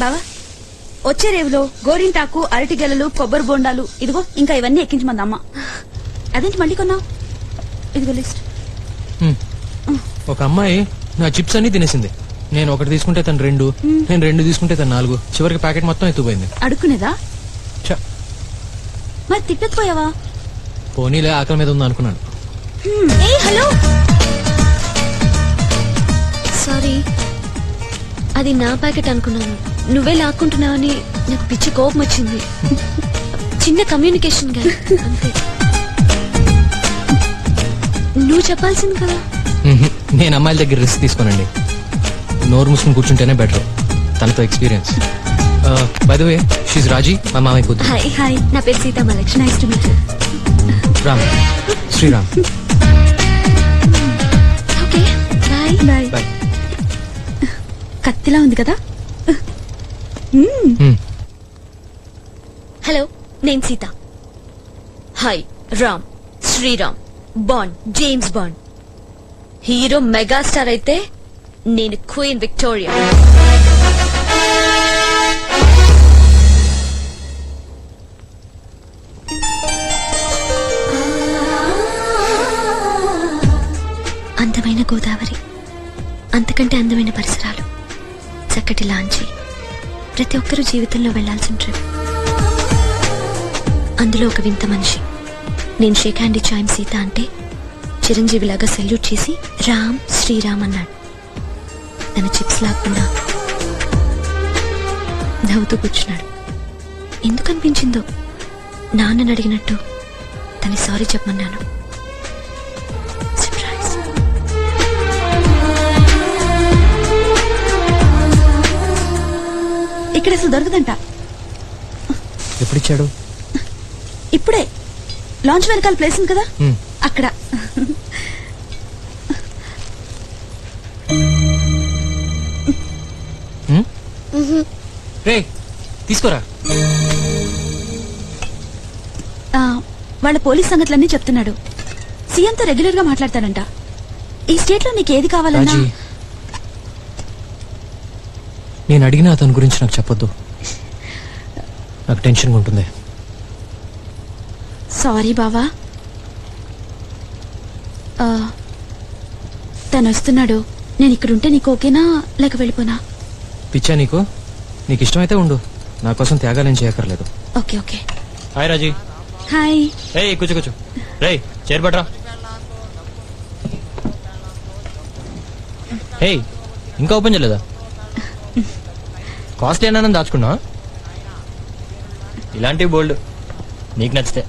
బావా వచ్చే రేవులో గోరింటాకు అరటి గెలలు కొబ్బరి బొండాలు ఇదిగో ఇంకా ఇవన్నీ ఎక్కించమంది అమ్మ. అదేంటి మళ్ళీ కొన్నావు? ఇదిగో లిస్ట్. హ్మ్. ఒక అమ్మాయి నా చిప్స్ అన్ని తినేసింది. నేను ఒకటి తీసుకుంటే తను రెండు నేను రెండు తీసుకుంటే తను నాలుగు. చివరికి ప్యాకెట్ మొత్తం ఎత్తుపోయింది అడుక్కునేదా? ఛ, మరి తిప్పకపోయావా పోనీలే ఆకలి మీద ఉంది అనుకున్నాను. ఏ హలో! సారీ అది నా ప్యాకెట్ అనుకున్నాను. నువ్వే లాక్కుంటున్నావని నాకు పిచ్చి కోపం వచ్చింది. చిన్న కమ్యూనికేషన్గా అంతే. నువ్వు చెప్పాల్సింది కదా. నేను అమ్మాయిల దగ్గర రిస్క్ తీసుకోనండి. నోరు మూసుకుని కూర్చుంటేనే బెటర్. తనతో experience. By the way she's Raji మా మామయ్య కూతురు. Hi hi. నా పేరు Seetha Malakshmi. Nice to meet Ram. Sriram. Okay. Bye bye కత్తిలా ఉంది కదా? హలో నేను Seetha hi Ram Sriram Bond James Bond hero megastar అయితే నేను క్వీన్ విక్టోరియా అందమైన గోదావరి అంతకంటే అందమైన పరిసరాలు చక్కటి లాంచీ ప్రతి ఒక్కరూ జీవితంలో వెళ్ళాల్సిన ట్రిప్. అందులో ఒక వింత మనిషి. నేను షేక్ హ్యాండ్ ఇచ్చి ఆయన సీత అంటే చిరంజీవిలాగా సెల్యూట్ చేసి రామ్ శ్రీరామ్ అన్నాడు. తన చిప్స్ లాక్కున్నా నవ్వుతూ కూర్చున్నాడు. ఎందుకనిపించిందో నాన్నని అడిగినట్టు తన సారీ చెప్పమన్నాను. ఇక్కడ అసలు దొరకదంట. ఎప్పుడిచ్చాడు? ఇప్పుడే. లాంచ్ వెనకాల ప్లేస్ ఉంది కదా. అక్కడ. హ్మ్? రే తీసుకోరా. ఆ, వాళ్ళ పోలీస్ సంగతులన్నీ చెప్తున్నాడు. సీఎంతో రెగ్యులర్గా మాట్లాడతాడంట. ఈ స్టేట్లో నీకు ఏది కావాలన్నా నేను అడిగిన అతని గురించి నాకు చెప్పొద్దు. నాకు టెన్షన్గా ఉంటుంది. సారీ బావా. తను వస్తున్నాడు. నేను ఇక్కడ ఉంటే నీకు ఓకేనా? లేక వెళ్ళిపోనా? పిచ్చా నీకు? నీకు ఇష్టమైతే ఉండు. నా కోసం త్యాగాలేం చేయక్కర్లేదు. Okay okay. Hi Raji. Hi. రే కూర్చో కూర్చో. రే చేరబడ్రా హే ఇంకా ఓపెన్ చేయలేదా? కాస్ట్ ఏనా దాచుకున్నా ఇలాంటివి బోల్డ్. నీకు నచ్చితే.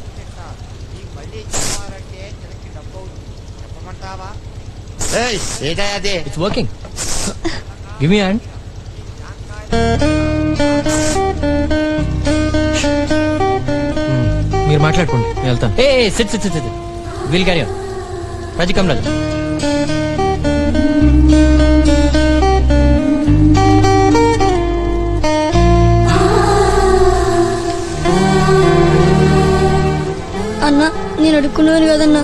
It's working give me hand మీరు మాట్లాడుకోండి నేను వెళ్తాను. ఏ sit sit sit will carry on Raji come Raju అడుక్కున్నాను కదన్నా.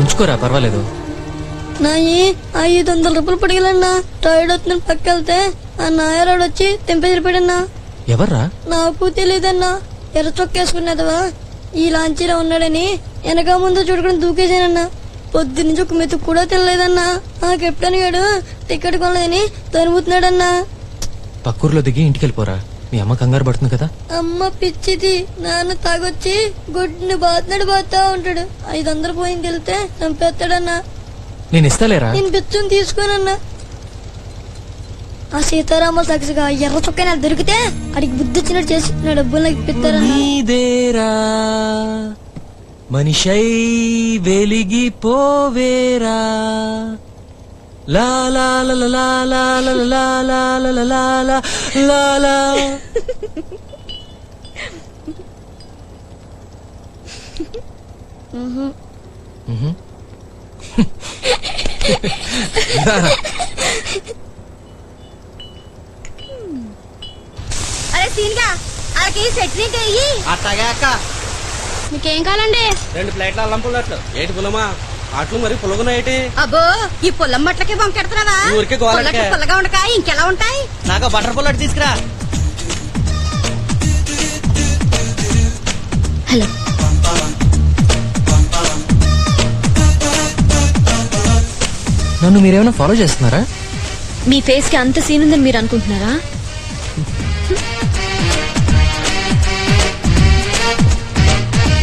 ఉంచుకోరా పర్వాలేదు. నా ఈ ఐదు వందల రూపాయలు పడిగలన్నా. టైర్డ్ అవుతుందని పక్కెళ్తే ఆ నాయరాడు వచ్చి తెంపేసిపోయాడన్నా ఎవర్రా? నాకు తెలియదన్నా ఎర్ర చొక్కేసుకున్నదవా ఈ లాంచీలో ఉన్నాడని వెనక ముందు చూడకుండా దూకేసానన్నా పొద్దు నుంచి ఒక మెతుకు కూడా తినలేదన్నా. ఆ కెప్టెన్ గాడు టికెట్ కొనలేదని తరుముతున్నాడన్నా. పక్కూర్లో దిగి ఇంటికి వెళ్ళిపోరా మీ అమ్మ కంగారు పడుతుంది కదా? అమ్మ పిచ్చిది. నాన్న తాగొచ్చి గుడ్ని బాతున్నాడు బాతా ఉంటాడు. ఐదు వందలు పోయింది వెళ్తే చంపేస్తాడన్నా. నేను ఇస్తాలేరా? నేను బిచ్చం తీసుకోనన్నా. ఆ సీతారామ సాక్షిగా ఎర్ర చొక్క నాకు దొరికితే అడిగి బుద్ధి వచ్చినట్టు చేసి నా డబ్బులు నాకు ఇప్పిస్తారన్నా. నీదేరా మనిషై వెలిగిపోవేరా? లా లా లా లా లా లా లా లా లా లా లా లా లా లా. మ్హూ. అరే సీన్గా అరకి చట్నీ చెయ్యి అట్టగా అక్క మీకేం కావాలండి రెండు ప్లేట్ల అల్లం పుల్లట్లు ఏంటి పులమా ఆటలు మరి పులగున్నాయేటి అబ్బో ఈ పొలం మట్లకే వంకెడుతున్నావా ఊరికే గోలకే. పుల్లగా ఉండక ఇంకెలా ఉంటాయి? నాకు బటర్ పుల్లటి తీసుకురా. హలో. నన్ను మీరేమైనా ఫాలో చేస్తున్నారా? మీ ఫేస్కి అంత సీన్ ఉందని మీరు అనుకుంటున్నారా?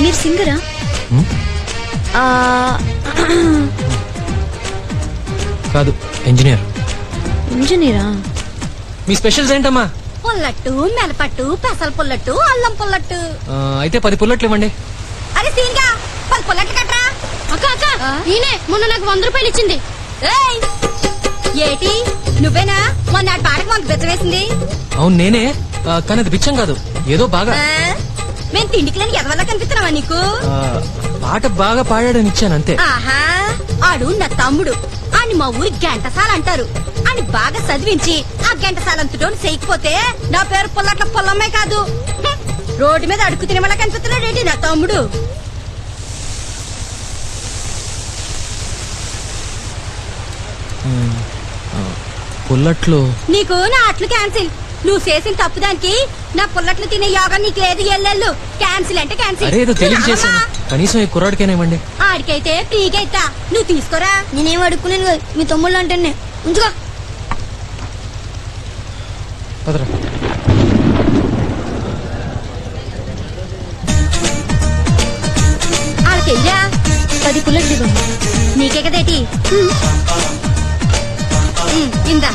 మీరు సింగరా? కాదు ఇంజనీర్ ఇంజనీరా మీ స్పెషల్స్ ఏంటమ్మా? పుల్లట్టు మెలపట్టు పెసల పుల్లట్టు అల్లం పుల్లట్టు. ఆ, అయితే పది పుల్లట్లు ఇవ్వండి. అరే సీన్గా పది పుల్లట్లు కట్రా. అక్క అక్క ఈయనే మొన్న నాకు వంద రూపాయలు ఇచ్చింది. ఏయ్! ఏటి? నువ్వేనా? మొన్న నాటి పాటకు మాకు బెచ్చవేసింది అవును నేనే. ఆ, కానీ అది బిచ్చం కాదు. ఏదో బాగా? మేము తిండికి లేని ఎదవల్లా కనిపిస్తున్నావా నీకు? ఆ, పాట బాగా పాడాడని ఇచ్చాను అంతే. ఆహా ఆడు నా తమ్ముడు. అని మా ఊరి గంటసాల అంటారు. అని బాగా చదివించి ఆ గంటసాలంతటో చేయకపోతే నా పేరు పుల్లట్ల పొల్లమ్మే కాదు. హ్మ్. రోడ్డు మీద అడుగు తినే వాళ్ళ కనిపిస్తున్నాడు ఏంటి నా తమ్ముడు? పుల్లట్లు నీకు నా అట్లు క్యాన్సిల్ నువ్వు చేసిన తప్పు దానికి నా పుల్లట్లు తినే యోగం నీకు లేదు ఎల్లెళ్ళు క్యాన్సిల్ అంటే క్యాన్సిల్ చేశాను. కనీసం ఈ కుర్రాడికైనా ఇవ్వండి. ఆడికైతే ఫ్రీగా ఇస్తా. నువ్వు తీసుకోరా. నేనేం అడుక్కునేది కాదు మీ తమ్ముళ్ళు అంటే ఉంచుకో. పదరా. ఆడికెయ్యా. పది పుల్లట్లు ఇవ్వండి నీకే కదేటి ఇందా.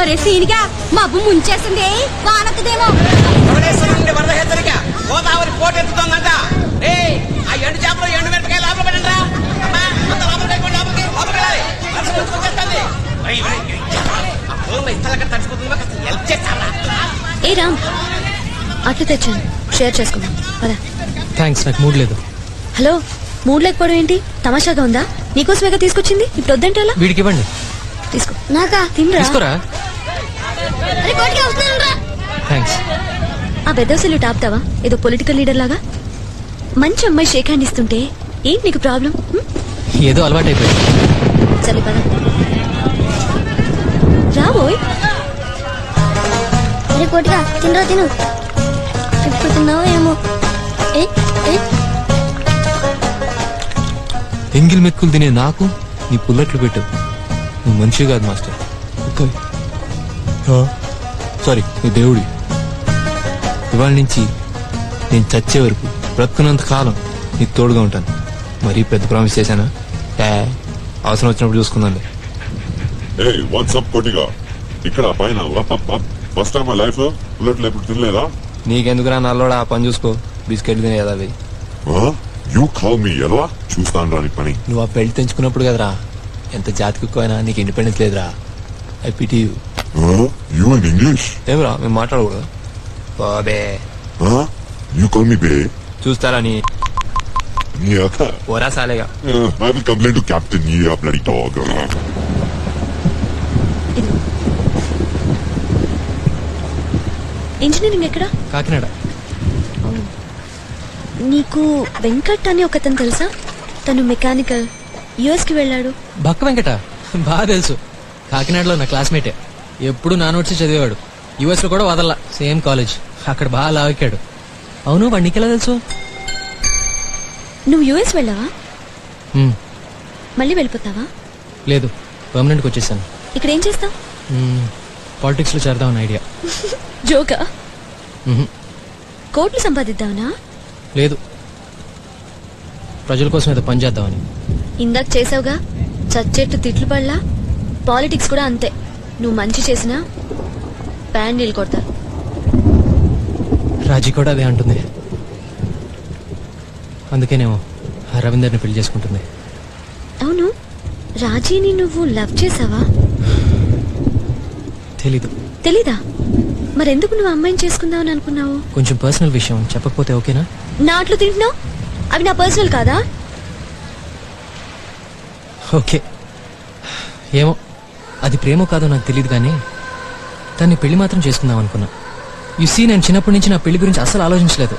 ఒరే సీనిగా మబ్బు ముంచేసింది. వానొక్కదేమో. వరద హెచ్చరిక. గోదావరి పోటెత్తుతోందంట ఏయ్ ఆ ఎండు చేపలు ఎండు మిరపకాయ లోపల పెట్టండి రా అమ్మా అంత లోపలికి వెళ్ళిపోండి, లోపలికి లోపలికి వెళ్ళాలి. వర్షం ముంచుకొచ్చేస్తుంది. ఒరేయ్, ఒరేయ్, ఒరేయ్, ఆ ఫోన్లో ఇస్తాలక్కడ తడిచిపోతుందో కాస్త హెల్ప్ చేస్తారా ఏ రామ్ అట్లు తెచ్చాను. షేర్ చేసుకుందాం. పద. థ్యాంక్స్ నాకు మూడ్ లేదు. హలో మూడ్ లేకపోవడం ఏంటి? తమాషాగా ఉందా? నీకోసమేగా తీసుకొచ్చింది? ఇప్పుడు వద్దంటే ఎలా వీడికి ఇవ్వండి. తీసుకో. నాకా తినరా? తీసుకోరా? థ్యాంక్స్ ఆ పెద్దసలు టాపుతావా? ఏదో పొలిటికల్ లీడర్ లాగా? మంచి అమ్మాయి షేక్ హ్యాండ్ ఇస్తుంటే ఏంటి నీకు ప్రాబ్లం? ఏదో అలవాటు అయిపోయింది పద. రాబోయ్ అరే కోటిగా తినరా తిను. ఎప్పుడు తిన్నావో ఏమో. ఏ ఏ? ఎంగిల్ మెక్కులు తినే నాకు నీ పుల్లట్లు పెట్టు. నువ్వు మనిషి కాదు మాస్టర్. కుక్కవి. సారీ నీ దేవుడి. ఇవాళ నుంచి నేను చచ్చే వరకు బ్రతుకున్నంత కాలం నీకు తోడుగా ఉంటాను. మరీ పెద్ద ప్రామిస్ చేశానా? ఏ, అవసరం వచ్చినప్పుడు చూసుకుందాంలే. ఏ వాట్సాప్ కొట్టిగా? ఇక్కడ పైన ఫస్ట్ టైం లైఫ్లో బుల్లెట్లు ఎప్పుడు తినలేదా? నీకెందుకురా నల్లోడా? ఆ పని చూసుకో. బిస్కెట్లు తినే కదా అవి యూ కాల్ మీ ఎలా? చూస్తాను రాని పని. నువ్వు ఆ పెళ్ళి తెంచుకున్నప్పుడు కదరా. ఎంత జాతి కుక్క అయినా నీకు ఇండిపెండెన్స్ లేదురా. I pity you in English ఏమరా మేము మాట్లాడకూడదు? బాబే. యూ కాల్ మీ బే చూస్తారా నీ ఓరా సాలేగా I will complaint to captain ఈ బ్లడీ డాగ్ ఇంజనీరింగ్ ఎక్కడ? కాకినాడ. నీకు వెంకట్ అని ఒకతను తెలుసా? తను మెకానికల్. యుఎస్కి వెళ్ళాడు. బక్క వెంకట? బాగా తెలుసు. కాకినాడలో నా క్లాస్మేటే ఎప్పుడు నా నోట్స్ చదివేవాడు. యుఎస్లో కూడా వదల్లా సేమ్ కాలేజ్. అక్కడ బాగా లావెక్కాడు. అవును వాడు నీకెలా తెలుసు? నువ్వు యుఎస్ వెళ్ళావా? మ్, మళ్ళీ వెళ్ళిపోతావా? లేదు పర్మనెంట్కి వచ్చేసాను. ఇక్కడ ఏం చేస్తావు? పాలిటిక్స్లో చేరదామని ఐడియా. జోకా? మ్హూ. కోట్లు సంపాదిద్దావునా? లేదు. ప్రజల కోసం ఏదో పని చేద్దామని. ఇందాక చేసావుగా. చచ్చేట్టు తిట్లు పడలా. పాలిటిక్స్ కూడా అంతే. నువ్వు మంచి చేసినా ప్యాండీలు కొడతారు రాజీ కూడా అదే అంటుంది. అందుకేనేమో రవీందర్ని పెళ్ళి చేసుకుంటుంది. అవును. రాజీని నువ్వు లవ్ చేసావా? తెలీదు. తెలీదా? మరెందుకు నువ్వు అమ్మాయిని చేసుకుందామని అనుకున్నావు? కొంచెం పర్సనల్ విషయం చెప్పకపోతే ఓకేనా? నాట్లు తింటున్నావు? అవి నా పర్సనల్ కాదా? ఓకే. ఏమో. అది ప్రేమో కాదో నాకు తెలియదు కానీ తన్ని పెళ్ళి మాత్రం చేసుకుందాం అనుకున్నా. సీ నేను చిన్నప్పటి నుంచి నా పెళ్ళి గురించి అసలు ఆలోచించలేదు.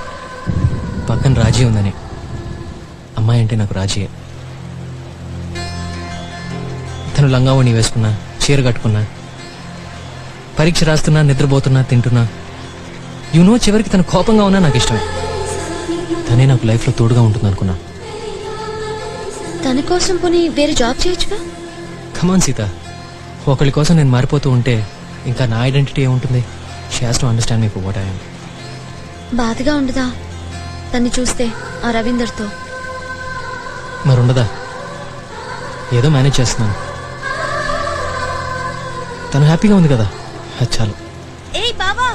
పక్కన రాజీ ఉందని. అమ్మాయి అంటే నాకు రాజీయే. తను లంగావణి వేసుకున్నా చీర కట్టుకున్నా పరీక్ష రాస్తున్నా నిద్రపోతున్నా తింటున్నా. యు నో చివరికి తను కోపంగా ఉన్నా నాకు ఇష్టమే. తనే నాకు లైఫ్లో తోడుగా ఉంటుంది అనుకున్నా తన కోసం పోనీ వేరే జాబ్ చేయొచ్చుగా? Come on Seetha. ఒకరి కోసం నేను మారిపోతూ ఉంటే ఇంకా నా ఐడెంటిటీ ఏముంటుంది? She has to understand me what I'm బాధగా ఉండదా? తన్ని చూస్తే ఆ రవీందర్తో. మరి ఉండదా ఏదో మేనేజ్ చేస్తున్నాను. తను హ్యాపీగా ఉంది కదా? అది చాలు. ఏయ్ బావా!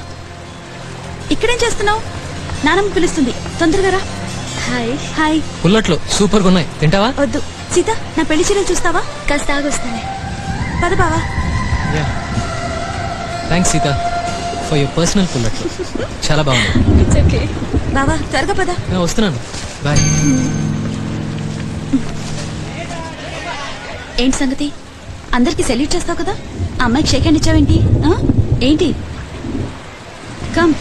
ఇక్కడేం చేస్తున్నావు? నానమ్మ పిలుస్తుంది. తొందరగా రా. హాయ్. హాయ్. పుల్లట్లు సూపర్గా ఉన్నాయి. తింటావా? వద్దు. సీత నా పెళ్ళి చీరలు చూస్తావా? కాస్త ఆగొస్తానే పద బావా. Thanks Seetha for your personal పుల్లట్లు చాలా బాగుంది. బావా త్వరగా పద. నేను వస్తున్నాను. బాయ్ ఏంటి సంగతి? అందరికి సెల్యూట్ చేస్తావు కదా? ఆ అమ్మాయికి షేక్ హ్యాండ్ ఇచ్చావేంటి? ఆ? ఏంటి? కమ్